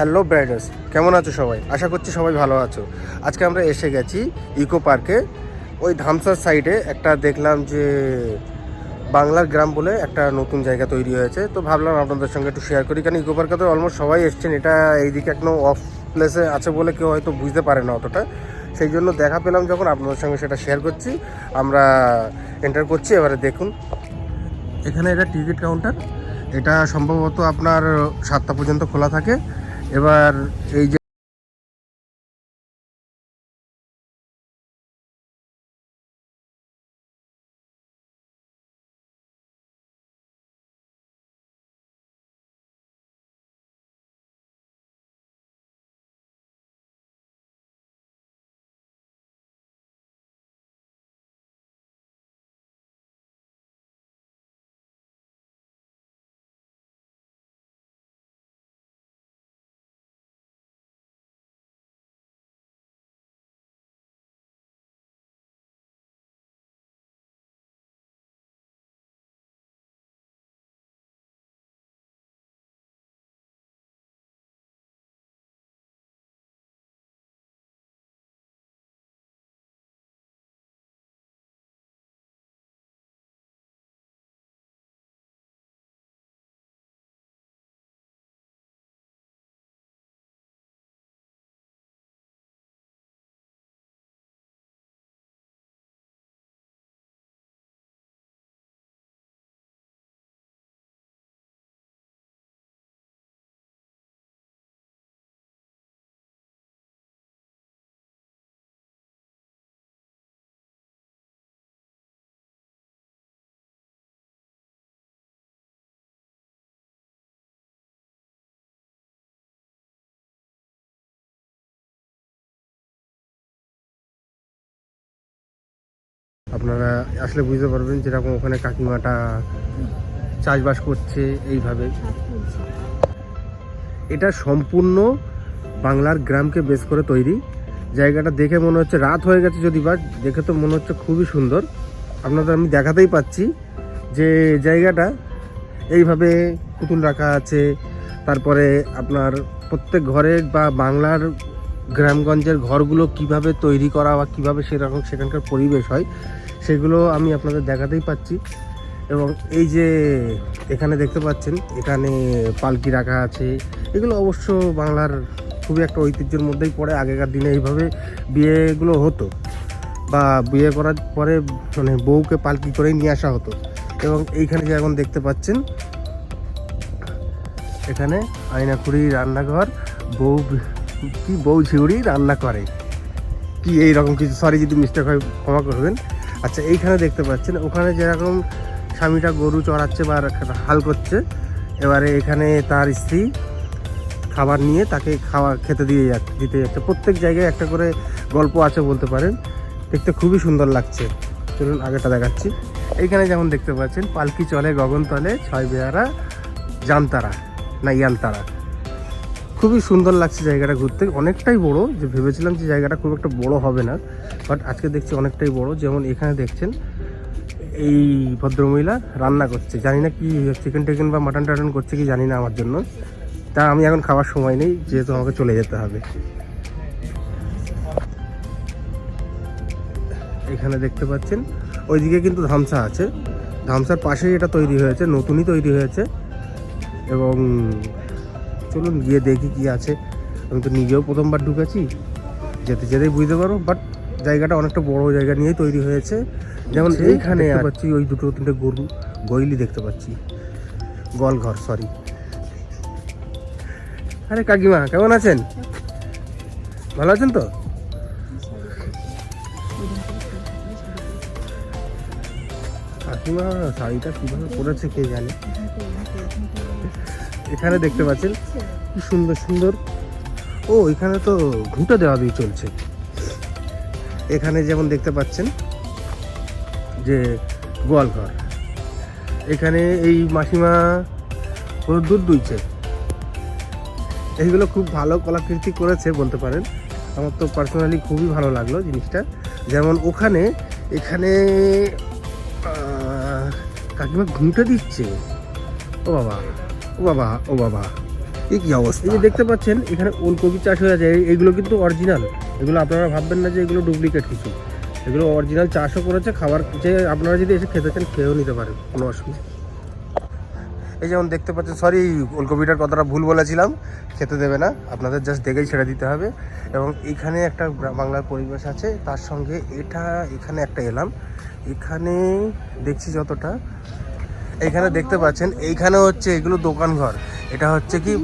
Hello ব্রাইডার্স কেমন আছো সবাই? আশা করছি সবাই ভালো আছো। আজকে আমরা এসে গেছি ইকো পার্কে। ওই ধামসার সাইডে একটা দেখলাম যে বাংলার গ্রাম বলে একটা নতুন জায়গা তৈরি হয়েছে। তো ভাবলাম আপনাদের সঙ্গে একটু শেয়ার করি, কারণ ইকো পার্কে তো অলমোস্ট সবাই এসছেন। এটা এইদিকে একদম অফ প্লেসে আছে বলে কেউ হয়তো বুঝতে পারে না অতটা। সেই জন্য দেখা পেলাম যখন, আপনাদের সঙ্গে সেটা শেয়ার করছি। আমরা এন্টার করছি, এবারে দেখুন। এখানে এটা টিকিট কাউন্টার এটা সম্ভবত আপনার সাতটা পর্যন্ত খোলা থাকে। এবার এই যে আপনারা আসলে বুঝতে পারবেন যেরকম ওখানে কাকিমাটা চাষবাস করছে এইভাবে। এটা সম্পূর্ণ বাংলার গ্রামকে বেস করে তৈরি। জায়গাটা দেখে মনে হচ্ছে রাত হয়ে গেছে যদি বা দেখে তো মনে হচ্ছে খুবই সুন্দর। আপনাদের আমি দেখাতেই পাচ্ছি যে জায়গাটা এইভাবে পুতুল রাখা আছে। তারপরে আপনার প্রত্যেক ঘরে বা বাংলার গ্রামগঞ্জের ঘরগুলো কীভাবে তৈরি করা বা কীভাবে সেরকম সেখানকার পরিবেশ হয় সেগুলো আমি আপনাদের দেখাতেই পাচ্ছি। এবং এই যে এখানে দেখতে পাচ্ছেন, এখানে পালকি রাখা আছে। এগুলো অবশ্য বাংলার খুবই একটা ঐতিহ্যের মধ্যেই পড়ে। আগেকার দিনে এইভাবে বিয়েগুলো হতো বা বিয়ে করার পরে মানে বউকে পালকি করেই নিয়ে আসা হতো। এবং এইখানে যে এখন দেখতে পাচ্ছেন, এখানে আয়নাখুড়ি রান্নাঘর, বউ কি বউ ঝিউড়ি রান্না করে। কি এইরকম কিছু সরি যদি মিস্টেক হয়, ক্ষমা করবেন। আচ্ছা এইখানে দেখতে পাচ্ছেন, ওখানে যেরকম স্বামীটা গরু চড়াচ্ছে বা হাল করছে, এবারে এখানে তার স্ত্রী খাবার নিয়ে তাকে খাওয়া, খেতে দিয়ে যাচ্ছে, দিতে যাচ্ছে। প্রত্যেক জায়গায় একটা করে গল্প আছে বলতে পারেন, দেখতে খুবই সুন্দর লাগছে। চলুন আগেটা দেখাচ্ছি। এইখানে যেমন দেখতে পাচ্ছেন, পালকি চলে, গগনতলে, ছয় বেয়ারা, জামতারা, না, ইয়ানতারা। খুবই সুন্দর লাগছে জায়গাটা ঘুরতে। অনেকটাই বড়, যে ভেবেছিলাম যে জায়গাটা খুব একটা বড় হবে না। বাট আজকে দেখছি অনেকটাই বড়। যেমন এখানে দেখছেন, এই ভদ্রমহিলা রান্না করছে। জানি না কি চিকেন টিকেন বা মাটন টাটন করছে কি জানি না আমার জন্য। তা আমি এখন খাওয়ার সময় নেই, যেহেতু আমাকে চলে যেতে হবে। এখানে দেখতে পাচ্ছেন, ওইদিকে কিন্তু ধামসা আছে। ধামসার পাশেই এটা তৈরি হয়েছে, নতুনই তৈরি হয়েছে। এবং চলুন গিয়ে দেখি কি আছে। আমি তো নিজেও প্রথমবার ঢুকেছি। যেতে যেতেই বুঝতে পারব বাট জায়গাটা অনেকটা বড় জায়গা নিয়েই তৈরি হয়েছে। যেমন এইখানে পাচ্ছি ওই দুটো তিনটে গরু গইলি দেখতে পাচ্ছি। গলঘর সরি আরে কাকিমা কেমন আছেন? ভালো আছেন তো? কাকিমা শাড়িটা কীভাবে পরেছে কে জানে? এখানে দেখতে পাচ্ছেন কি সুন্দর সুন্দর। ও এখানে তো ঘুঁটে দেওয়া দিয়ে চলছে। এখানে যেমন দেখতে পাচ্ছেন যে গোয়ালঘর। এখানে এই মাসিমা দুধ দুইছে। এইগুলো খুব ভালো কলাকৃতি করেছে বলতে পারেন। আমার তো পার্সোনালি খুবই ভালো লাগল জিনিসটা। যেমন ওখানে এখানে কাকিমা ঘুঁটে দিচ্ছে। ও বাবা ও বাবা ও বাবা। এই কি অবস্থা? এই যে দেখতে পাচ্ছেন, এখানে ওলকপি চাষ হয়ে যায় এইগুলো কিন্তু অরিজিনাল এগুলো আপনারা ভাববেন না যে এগুলো ডুপ্লিকেট কিছু। এগুলো অরিজিনাল চাষও করেছে, খাবার যে আপনারা যদি এসে খেতে চান, খেয়েও নিতে পারেন, কোনো অসুবিধা। এই যেমন দেখতে পাচ্ছেন সরি ওলকপিটার কথাটা ভুল বলেছিলাম, খেতে দেবে না, আপনাদের জাস্ট দেখেই ছেড়ে দিতে হবে। এবং এখানে একটা বাংলার পরিবেশ আছে, তার সঙ্গে এটা, এখানে একটা এলাম। এখানে দেখছি যতটা। এইখানে দেখতে পাচ্ছেন, এইখানে হচ্ছে এগুলো দোকান ঘর এটা হচ্ছে কি?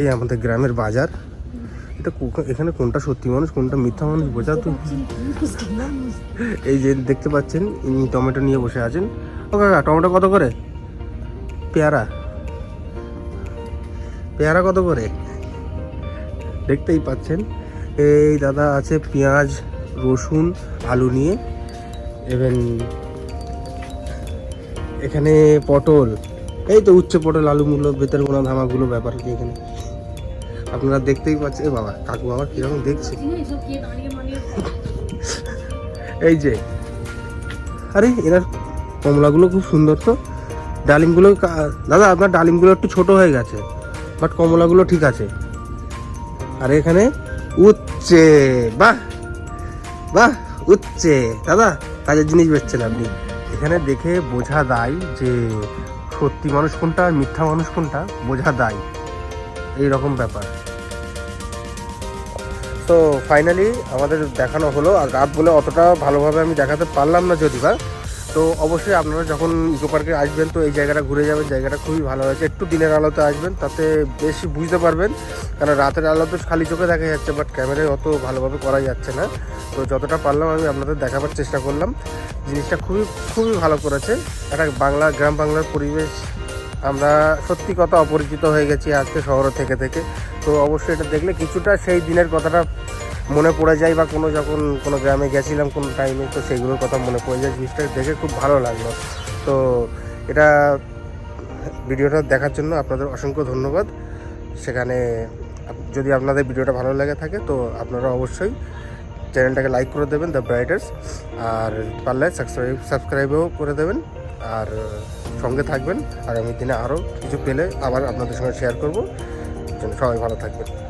এই আমাদের গ্রামের বাজার। এটা এখানে কোনটা সত্যি মানুষ, কোনটা মিথ্যা মানুষ বোঝা তো এই যে দেখতে পাচ্ছেন, ইনি টমেটো নিয়ে বসে আছেন। ও কাকা, টমেটো কত করে? পেয়ারা। পেয়ারা কত করে? দেখতেই পাচ্ছেন। এই দাদা আছে পেঁয়াজ, রসুন, আলু নিয়ে। এভেন এখানে পটল। এই তো উচ্চ পটল, আলু মূল্য, বেতের গোনা ধামাগুলো ব্যাপার কি এখানে? আপনারা দেখতেই পাচ্ছেন বাবা, কাকু বাবা কীরকম দেখছে। এই যে, আরে এনার কমলাগুলো খুব সুন্দর তো। ডালিমগুলো দাদা, আপনার ডালিমগুলো একটু ছোট হয়ে গেছে বাট কমলাগুলো ঠিক আছে। আর এখানে উচ্ছে, বাহ বাহ, উচ্ছে। দাদা, কাজের জিনিস বেচছেন আপনি। এখানে দেখে বোঝা দায় যে সত্যি মানুষ কোনটা আর মিথ্যা মানুষ কোনটা, বোঝা দায় এই রকম ব্যাপার। তো ফাইনালি আমাদের দেখানো হলো, আর রাত বলে অতটা ভালোভাবে আমি দেখাতে পারলাম না যদি বা তো অবশ্যই আপনারা যখন ইকো পার্কে আসবেন, তো এই জায়গাটা ঘুরে যাবেন, জায়গাটা খুবই ভালো হয়েছে। একটু দিনের আলোতে আসবেন, তাতে বেশি বুঝতে পারবেন, কারণ রাতের আলো তো খালি চোখে দেখা যাচ্ছে বাট ক্যামেরায় অত ভালোভাবে করা যাচ্ছে না। তো যতটা পারলাম আমি আপনাদের দেখাবার চেষ্টা করলাম। জিনিসটা খুবই খুবই ভালো করেছে। একটা বাংলা, গ্রাম বাংলার পরিবেশ আমরা সত্যি কথা অপরিচিত হয়ে গেছি আজকে শহর থেকে থেকে। তো অবশ্যই এটা দেখলে কিছুটা সেই দিনের কথাটা মনে পড়ে যায় বা কোনো যখন কোনো গ্রামে গেছিলাম কোনো টাইমে তো সেইগুলোর কথা মনে পড়ে যায়। জিনিসটা দেখে খুব ভালো লাগল। তো এটা ভিডিওটা দেখার জন্য আপনাদের অসংখ্য ধন্যবাদ। সেখানে যদি আপনাদের ভিডিওটা ভালো লেগে থাকে, তো আপনারা অবশ্যই চ্যানেলটাকে লাইক করে দেবেন দ্য ব্রাইটার্স আর পারলে সাবস্ক্রাইব সাবস্ক্রাইবও করে দেবেন। আর সঙ্গে থাকবেন। আগামী দিনে আরও কিছু পেলে আবার আপনাদের সঙ্গে শেয়ার করব। সবাই ভালো থাকবেন।